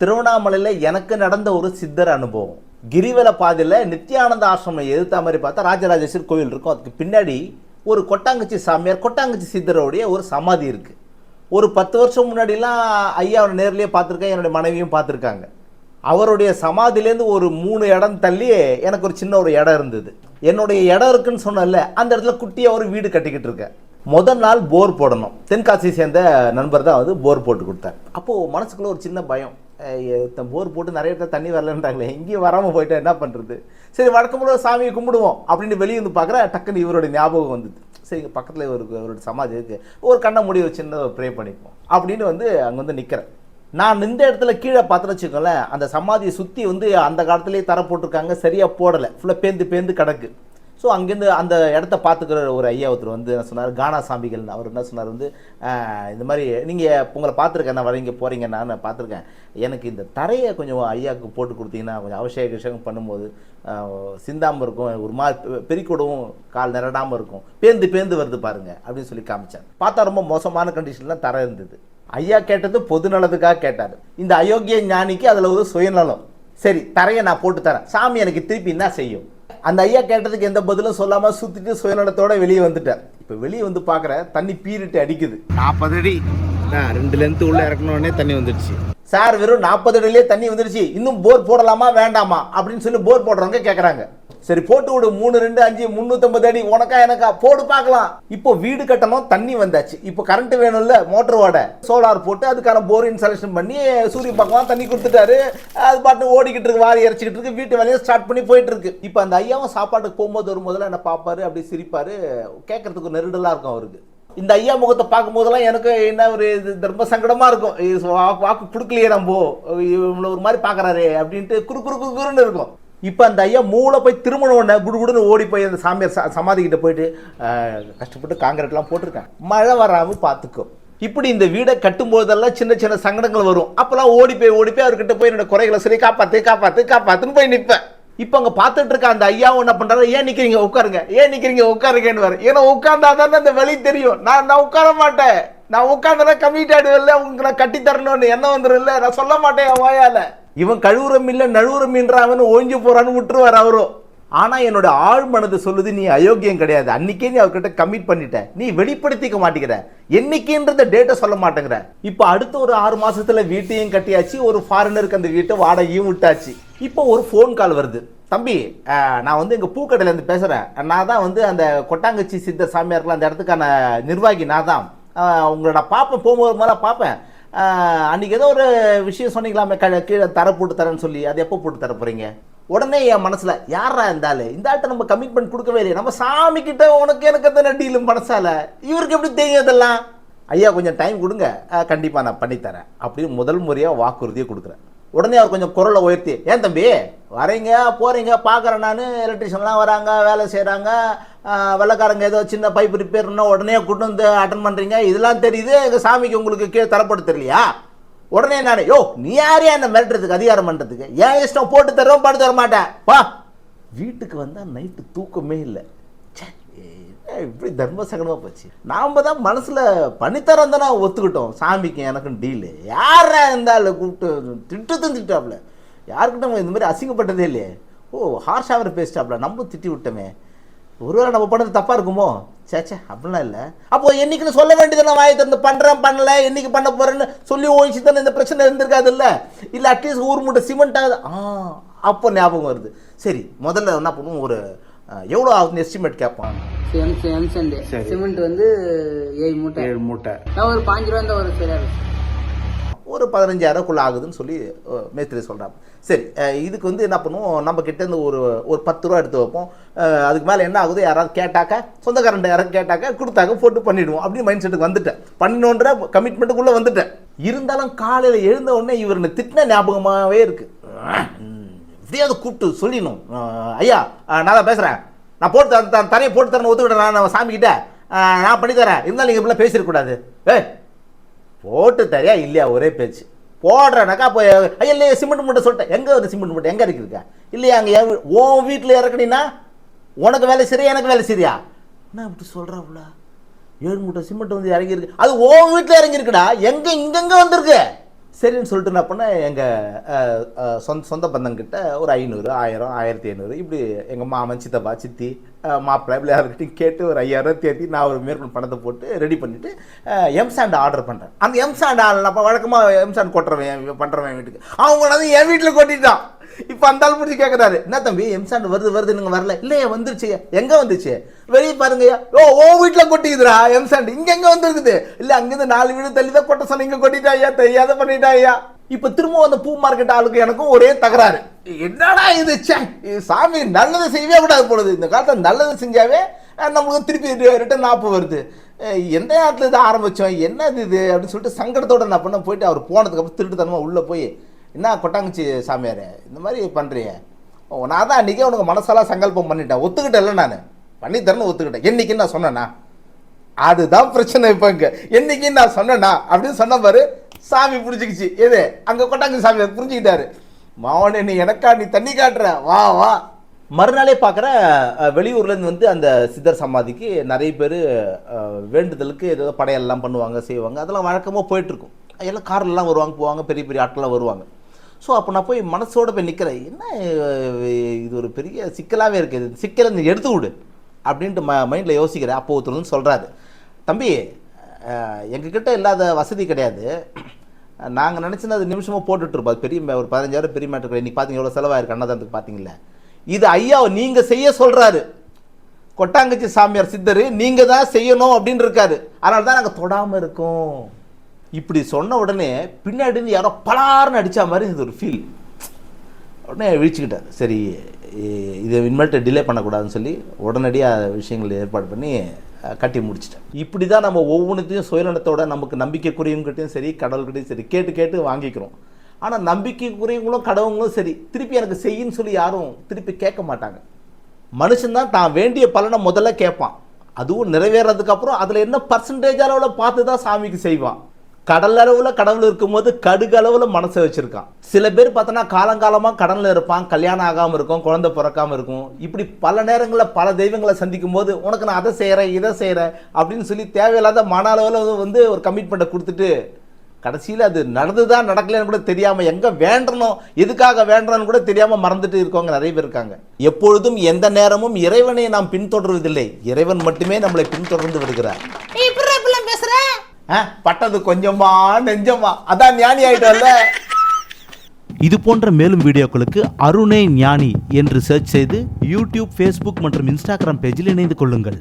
திருவண்ணாமலையில் எனக்கு நடந்த ஒரு சித்தர் அனுபவம். கிரிவல பாதையில் நித்யானந்த ஆசிரமம் எதிர்த்த மாதிரி பார்த்தா ராஜராஜேஸ்வர் கோயில் இருக்கும். அதுக்கு பின்னாடி ஒரு கொட்டாங்குச்சி சாமியார் கொட்டாங்குச்சி சித்தருடைய ஒரு சமாதி இருக்குது ஒரு பத்து வருஷம் முன்னாடிலாம் ஐயாவை நேர்லேயே பார்த்துருக்கேன் என்னுடைய மனைவியும் பார்த்துருக்காங்க. அவருடைய சமாதியிலேருந்து ஒரு மூணு இடம் தள்ளி எனக்கு ஒரு சின்ன ஒரு இடம் இருந்தது. என்னுடைய இடம் இருக்குன்னு சொன்னல அந்த இடத்துல குட்டியாக ஒரு வீடு கட்டிக்கிட்டு இருக்கேன். முதல் நாள் போர் போடணும். தென்காசியை சேர்ந்த நண்பர் தான் வந்து போர் போட்டு கொடுத்தார். அப்போது மனசுக்குள்ளே ஒரு சின்ன பயம். போர் போட்டு நிறைய இடத்துல தண்ணி வரலன்றாங்களே எங்கேயும் வராமல் போயிட்டா என்ன பண்ணுறது சரி வழக்கம் போல சாமியை கும்பிடுவோம் அப்படின்னு வெளியே வந்து பார்க்குற டக்குன்னு இவருடைய ஞாபகம் வந்தது. சரி இங்கே பக்கத்தில் ஒரு அவரோட சமாதி இருக்குது ஒரு கண்ணை முடிவு ஒரு ப்ரே பண்ணிப்போம் அப்படின்னு வந்து அங்கே வந்து நிற்கிறேன் நான் நின்ற இடத்துல கீழே பார்த்துன்னு வச்சுக்கோங்களேன் அந்த சமாதியை சுற்றி வந்து அந்த காலத்துலேயே தர போட்டிருக்காங்க சரியாக போடலை. ஃபுல்லாக பேந்து பேந்து கிடக்கு. ஸோ அங்கேருந்து அந்த இடத்த பார்த்துக்கிற ஒரு ஐயா ஒருத்தர் வந்து என்ன சொன்னார்? கானா சாமிகள். அவர் என்ன சொன்னார் வந்து இந்த மாதிரி நீங்கள் உங்களை பார்த்துருக்கேன். நான் வரீங்க போகிறீங்க நான் பார்த்துருக்கேன். எனக்கு இந்த தரையை கொஞ்சம் ஐயாவுக்கு போட்டு கொடுத்தீங்கன்னா கொஞ்சம் அவசிய விஷயம் பண்ணும்போது சிந்தாமல் இருக்கும். ஒரு மாதிரி பெருக்கிவிடவும் கால் நிரடாமல் இருக்கும். பேந்து பேந்து வருது பாருங்க அப்படின்னு சொல்லி காமிச்சார். பார்த்தா ரொம்ப மோசமான கண்டிஷன்லாம் தர இருந்தது. ஐயா கேட்டது பொது நலத்துக்காக கேட்டார். இந்த அயோக்கிய ஞானிக்கு அதில் ஒரு சுயநலம். சரி தரையை நான் போட்டு தரேன். சாமி எனக்கு திருப்பி என்ன செய்யும்? அந்த ஐயா கேட்டதுக்கு எந்த பதிலும் சொல்லாமல் சுற்றிட்டு சுயநலத்தோட வெளியே வந்துட்டேன். இப்போ வெளியே வந்து பார்க்குற தண்ணி பீரிட்டு அடிக்குது. நாற்பது அடி. ரெண்டு லென்த்து உள்ளே இறக்கணுன்னே தண்ணி வந்துடுச்சு. சார் வெறும் நாற்பது அடியிலே தண்ணி வந்துடுச்சு இன்னும் போர் போடலாமா? வேண்டாமா? அப்படின்னு சொல்லி போர் போடுறவங்க கேட்குறாங்க சரி போட்டு விடு. மூணு ரெண்டு அஞ்சு முந்நூற்றம்பது அடி. உனக்கா எனக்கா? போடு பார்க்கலாம். இப்போ வீடு கட்டணும் தண்ணி வந்தாச்சு. இப்போ கரண்ட் வேணும்ல மோட்டர் ஓட. சோலார் போட்டு அதுக்கான போர் இன்ஸ்டாலேஷன் பண்ணி சூரிய பார்க்கலாம் தண்ணி கொடுத்துட்டாரு. அது பாட்டு ஓடிக்கிட்டு இருக்கு வாரி இறச்சிக்கிட்டு இருக்கு வீட்டு வேலையை ஸ்டார்ட் பண்ணி போயிட்டு இருக்கு. இப்போ அந்த ஐயாவும் சாப்பாட்டுக்கு போகும்போது வரும்போதெல்லாம் என்ன பார்ப்பாரு? அப்படி சிரிப்பாரு. கேட்கறதுக்கு நெருடலாக இருக்கும் அவருக்கு. இந்த ஐயா முகத்தை பார்க்கும்போதெல்லாம் எனக்கு என்ன ஒரு இது ரொம்ப சங்கடமாக இருக்கும். வாக்கு கொடுக்கலையே நம்போ இவ்வளோ ஒரு மாதிரி பார்க்குறாரு அப்படின்ட்டு குறு குறு குறுன்னு இருக்கும். இப்போ அந்த ஐயா மூளை போய் திருமணம் உடனே குடு குடுன்னு ஓடி போய் அந்த சாமியார் ச- போயிட்டு கஷ்டப்பட்டு காங்கிரீட்லாம் போட்டிருக்கேன் மழை வராமல் பார்த்துக்கோ. இப்படி இந்த வீடை கட்டும்போதெல்லாம் சின்ன சின்ன சங்கடங்கள் வரும். அப்போல்லாம் ஓடி போய் ஓடி போய் அவர்கிட்ட போய் என்னோட குறைகளை சொல்லி காப்பாற்று காப்பாற்று காப்பாற்றுன்னு போய் நிற்பேன் இப்போ அங்கே பார்த்துட்டு இருக்க அந்த ஐயாவும் என்ன பண்ணுறாரு ஏன் நிற்கிறீங்க உட்காருங்க. ஏன் நிற்கிறீங்க உட்காருங்கன்னு வர ஏன்னா உட்கார்ந்தா தானே அந்த வழி தெரியும். நான் நான் உட்கார மாட்டேன். நான் உட்கார்ந்தா கம்மிட் ஆயிடுவில்ல உங்களுக்கு நான் கட்டி தரணும்னு. என்ன வந்துடும் இல்லை நான் சொல்ல மாட்டேன் என் வாயால். இவன் கழுவுற மீன்ல நழுவுற மீன்ற அவன் ஒழிஞ்சு போகிறான்னு விட்டுருவார் அவரும் ஆனால் என்னோட ஆழ் மனது சொல்லுது நீ அயோக்கியம் கிடையாது. அன்னைக்கே நீ அவர்கிட்ட கமிட் பண்ணிட்ட. நீ வெளிப்படுத்திக்க மாட்டேங்கிற. என்னைக்குன்றத டேட்டை சொல்ல மாட்டேங்கிற. இப்போ அடுத்த ஒரு ஆறு மாதத்தில் வீட்டையும் கட்டியாச்சு. ஒரு ஃபாரினருக்கு அந்த வீட்டை வாடகையும் விட்டாச்சு. இப்போ ஒரு ஃபோன் கால் வருது. தம்பி நான் வந்து எங்கள் பூக்கடையிலேருந்து பேசுகிறேன் நான் தான் வந்து அந்த கொட்டாங்கச்சி சித்த சாமியாருக்குலாம் அந்த இடத்துக்கான நிர்வாகி நான் தான். உங்களோட பார்ப்பேன் போகும்போது மேலே பார்ப்பேன் அன்றைக்கி ஏதோ ஒரு விஷயம் சொன்னீங்களாமே க கீழே தர போட்டு தரேன்னு சொல்லி அது எப்போ போட்டு தர போகிறீங்க உடனே என் மனசில் யாரா இருந்தாலும் இந்த ஆள்கிட்ட நம்ம கமிட்மெண்ட் கொடுக்கவே இல்லையே. நம்ம சாமி கிட்ட உனக்கு எனக்கு எத்தனை டீலும் மனசால? இவருக்கு எப்படி தெரியும் இதெல்லாம்? ஐயா கொஞ்சம் டைம் கொடுங்க. கண்டிப்பாக நான் பண்ணித்தரேன். அப்படின்னு முதல் முறையாக வாக்குறுதியை கொடுக்குறேன். உடனே அவர் கொஞ்சம் குரலை உயர்த்தி ஏன் தம்பி வரீங்க போகிறீங்க பார்க்குறேன் நான். எலக்ட்ரிஷியன்லாம் வராங்க வேலை செய்கிறாங்க வெள்ளக்காரங்க ஏதோ சின்ன பைப் ரிப்பேர்னா உடனே கூட்டு வந்து அட்டன் பண்ணுறீங்க இதெல்லாம் தெரியுது. எங்கள் சாமிக்கு உங்களுக்கு கீழே தரப்பட்டு தெரியலையா? உடனே நான் யோ நீ யாரையா என்ன மிரட்டுறதுக்கு அதிகாரம் பண்ணுறதுக்கு ஏன் இஷ்டம் போட்டு தரோம் பாட்டு தர மாட்டேன். வா வீட்டுக்கு வந்தால் நைட்டு தூக்கமே இல்லை. ச்சே, இப்படி தர்ம சங்கடமாக போச்சு. நாம் தான் மனசில் பண்ணித்தரம் தானே ஒத்துக்கிட்டோம். சாமிக்கு எனக்கும் டீலு யாரா இருந்தாலும் கூப்பிட்டு திட்டு திட்டாப்புல யாருக்கிட்ட நம்ம இந்த மாதிரி அசிங்கப்பட்டதே இல்லையே. ஓ ஹார்ஷாக அவர் பேசிட்டாப்புல நம்ம திட்டி விட்டோமே. ஒருவேளை நம்ம பண்ணது தப்பாக இருக்குமோ? சேச்சே அப்படிலாம் இல்லை. அப்போ என்னைக்குன்னு சொல்ல வேண்டியது நான் வாயை திறந்து பண்ணுறேன் பண்ணல என்னைக்கு பண்ண போகிறேன்னு சொல்லி ஓய்ச்சி தானே இந்த பிரச்சனை இருந்திருக்காது இல்லை? இல்லை அட்லீஸ்ட் ஊர் மூட்டை சிமெண்ட் ஆகுது. ஆ அப்போ ஞாபகம் வருது. சரி முதல்ல என்ன பண்ணுவோம்? ஒரு எவ்வளோ ஆகுதுன்னு எஸ்டிமேட் கேட்பான் எம் எம்சண்டு. சிமெண்ட் வந்து ஏழு மூட்டை. ஏழு மூட்டை. ஒரு பாஞ்சு ரூபா இருந்தால் ஒரு சரியா இருக்கும் ஒரு பதினஞ்சாயிரக்குள்ள ஆகுதுன்னு சொல்லி மேஸ்திரி சொல்கிறாங்க சரி இதுக்கு வந்து என்ன பண்ணுவோம்? நம்ம கிட்டேருந்து ஒரு ஒரு பத்து ரூபா எடுத்து வைப்போம். அதுக்கு மேலே என்ன ஆகுது? யாராவது கேட்டாக்கா சொந்தக்காரன் யாராவது கேட்டாக்கா கொடுத்தாக்க போட்டு பண்ணிடுவோம். அப்படின்னு மைண்ட் செட்டுக்கு வந்துட்டேன். பண்ணணுன்ற கமிட்மெண்ட்டுக்குள்ளே வந்துட்டேன். இருந்தாலும் காலையில் எழுந்த உடனே இவர் திட்டின ஞாபகமாகவே இருக்கு. உம், எப்படியாவது கூப்பிட்டு சொல்லிடணும். ஐயா நான் தான் பேசுகிறேன் நான் போட்டு தர- தரையை போட்டு தரேன் ஒத்துக்கிட்டேன் நான் சாமிக்கிட்ட சாமி கிட்ட நான் பண்ணி தரேன். இருந்தாலும் நீங்கள் இப்படிலாம் பேசிடக்கூடாது ஏ போட்டு தரியா இல்லையா ஒரே பேச்சு. போடுறேனாக்கா போய் ஐயா இல்லையா சிமெண்ட் மூட்டை சொல்லிட்டேன். எங்கே ஒரு சிமெண்ட் மூட்டை எங்கே இருக்குதுக்கா இல்லையா அங்கே என் உன் வீட்டில் இறக்குனீன்னா உனக்கு வேலை சரியா எனக்கு வேலை சரியா? என்ன இப்படி சொல்கிறாப்புல ஏழு மூட்டை சிமெண்ட் வந்து இறங்கியிருக்கு. அது உன் வீட்டில் இறங்கியிருக்குடா. எங்கே இங்கெங்கே வந்திருக்கு. சரின்னு சொல்லிட்டு என்ன பண்ணேன் எங்கள் சொந்த சொந்த பந்தங்கிட்ட ஒரு ஐநூறு ஆயிரம் ஆயிரத்தி ஐநூறு இப்படி எங்கள் மாமன் சித்தப்பா சித்தி மாப்பிள்ளை இப்படி யாருக்கிட்டையும் கேட்டு ஒரு ஐயாயிரம் தேர்த்தி நான் ஒரு மேற்கொண்டு பணத்தை போட்டு ரெடி பண்ணிவிட்டு எம்சாண்ட் ஆர்டர் பண்ணுறேன் அந்த எம்சாண்ட் ஆடலாம் வழக்கமாக எம்சாண்ட் கொட்டுறவன் பண்ணுறவன் வீட்டுக்கு. அவங்க வந்து என் வீட்டில் கொட்டிட்டான். இப்போ அந்த ஆள் பிடிச்சி கேட்குறாரு என்ன தம்பி எம்சாண்ட் வருது வருது நீங்கள் வரல. இல்லையா வந்துருச்சு. எங்கே வந்துச்சு? வெளியே பாருங்கய்யா ஓ ஓ வீட்டில் கொட்டிக்குதுரா எம்சாண்ட் இங்கே எங்கே வந்துருக்குது? இல்லை அங்கேருந்து நாலு வீடு தள்ளி தான் கொட்ட சொன்னீங்க கொட்டிட்டா ஐயா தெரியாத பண்ணிட்டா ஐயா. இப்போ திரும்ப அந்த பூ மார்க்கெட் ஆளுக்கு எனக்கும் ஒரே தகராறு. என்னடா இது? ச்சே சாமி நல்லது செய்யவே கூடாது போடுது இந்த காலத்தில் நல்லது செஞ்சாவே நம்மளுக்கு திருப்பி ரிட்டன் ஆப்பு வருது. எந்த நேரத்தில் இது ஆரம்பித்தோம் என்னது இது? அப்படின்னு சொல்லிட்டு சங்கடத்தோட நான் பண்ண போயிட்டு அவர் போனதுக்கப்புறம் திருட்டுத்தனமாக உள்ளே போய் என்ன கொட்டாங்குச்சி சாமியார்? இந்த மாதிரி பண்ணுறிய நான் தான் அன்றைக்கே உனக்கு மனசாலாம் சங்கல்பம் பண்ணிட்டேன். ஒத்துக்கிட்டேன்ல நான். பண்ணித்தரேன்னு ஒத்துக்கிட்டேன். என்னைக்கு நான் சொன்னேன்னா அதுதான் பிரச்சனை இப்போ இங்கே. என்றைக்கு நான் சொன்னேன்னா அப்படின்னு சொன்ன பாரு சாமி பிடிச்சிக்கிச்சு எது? அங்கே கொட்டாங்குச்சி சாமியார் புரிஞ்சுக்கிட்டாரு. மாவனே நீ எனக்கா நீ தண்ணி காட்டுற? வா வா. மறுநாளே பார்க்குற வெளியூர்லேருந்து வந்து அந்த சித்தர் சமாதிக்கு நிறைய பேர் வேண்டுதலுக்கு ஏதோ படையெல்லாம் பண்ணுவாங்க செய்வாங்க. அதெல்லாம் வழக்கமாக போயிட்டுருக்கும். எல்லாம் கார்லலாம் வருவாங்க போவாங்க பெரிய பெரிய ஆட்கள்லாம் வருவாங்க. ஸோ அப்போ நான் போய் மனசோட போய் நிற்கிறேன் என்ன இது ஒரு பெரிய சிக்கலாகவே இருக்குது சிக்கலை நீ எடுத்து விடு அப்படின்ட்டு ம மைண்டில் யோசிக்கிறேன். அப்போ ஒருத்தர் வந்து சொல்கிறாரு தம்பி எங்ககிட்ட இல்லாத வசதி கிடையாது. நாங்கள் நினச்சினா அது நிமிஷமாக போட்டுட்ருப்போம் அது பெரிய ஒரு பதினஞ்சாயிரம் பெரிய மேட்ரு இன்றைக்கி பார்த்தீங்க எவ்வளோ செலவாயிருக்கு அன்னதானத்துக்கு பார்த்தீங்களா இது ஐயா நீங்கள் செய்ய சொல்கிறாரு கொட்டாங்கச்சி சாமியார் சித்தர் நீங்கள் தான் செய்யணும் அப்படின்னு இருக்காரு. அதனால தான் நாங்கள் தொடாமல் இருக்கோம். இப்படி சொன்ன உடனே பின்னாடி இருந்து யாரோ பலார்னு அடித்த மாதிரி இது ஒரு ஃபீல் உடனே விழிச்சுக்கிட்டேன் சரி இதை இனிமேல்ட்டு டிலே பண்ணக்கூடாதுன்னு சொல்லி உடனடியாக விஷயங்கள் ஏற்பாடு பண்ணி கட்டி முடிச்சிட்டேன் இப்படி தான் நம்ம ஒவ்வொன்றுத்தையும் சுயநலத்தோட நமக்கு நம்பிக்கைக்குரியவங்ககிட்டையும் சரி கடவுள்கிட்டையும் சரி கேட்டு கேட்டு வாங்கிக்கிறோம். ஆனால் நம்பிக்கைக்குரியவங்களும் கடவுங்களும் சரி திருப்பி எனக்கு செய்யின்னு சொல்லி யாரும் திருப்பி கேட்க மாட்டாங்க. மனுஷன்தான் தான் வேண்டிய பலனை முதல்ல கேட்பான். அதுவும் நிறைவேறதுக்கப்புறம் அதில் என்ன பர்சன்டேஜ் அளவில் பார்த்து தான் சாமிக்கு செய்வான். கடல் அளவில் கடவுள் இருக்கும்போது கடுகு அளவில் மனசை வச்சுருக்கான். சில பேர் பார்த்தோன்னா காலங்காலமாக கடனில் இருப்பான் கல்யாணம் ஆகாமல் இருக்கும் குழந்தை பிறக்காமல் இருக்கும். இப்படி பல நேரங்களில் பல தெய்வங்களை சந்திக்கும் போது உனக்கு நான் அதை செய்கிறேன் இதை செய்கிறேன் அப்படின்னு சொல்லி தேவையில்லாத மன அளவில் வந்து ஒரு கமிட்மெண்ட்டை கொடுத்துட்டு கடைசியில் அது நடந்துதா நடக்கலைன்னு கூட தெரியாமல் எங்கே வேண்டணும் எதுக்காக வேண்டணும்னு கூட தெரியாமல் மறந்துட்டு இருக்கவங்க நிறைய பேர் இருக்காங்க. எப்பொழுதும் எந்த நேரமும் இறைவனை நாம் பின்தொடர்வதில்லை. இறைவன் மட்டுமே நம்மளை பின்தொடர்ந்து வருகிறார் பட்டது கொஞ்சமா நெஞ்சமா. அதான் ஞானி ஆயிட்டோம்ல இது போன்ற மேலும் வீடியோக்களுக்கு அருணே ஞானி என்று சர்ச் செய்து யூடியூப் ஃபேஸ்புக் மற்றும் இன்ஸ்டாகிராம் பேஜில் இணைந்து கொள்ளுங்கள்.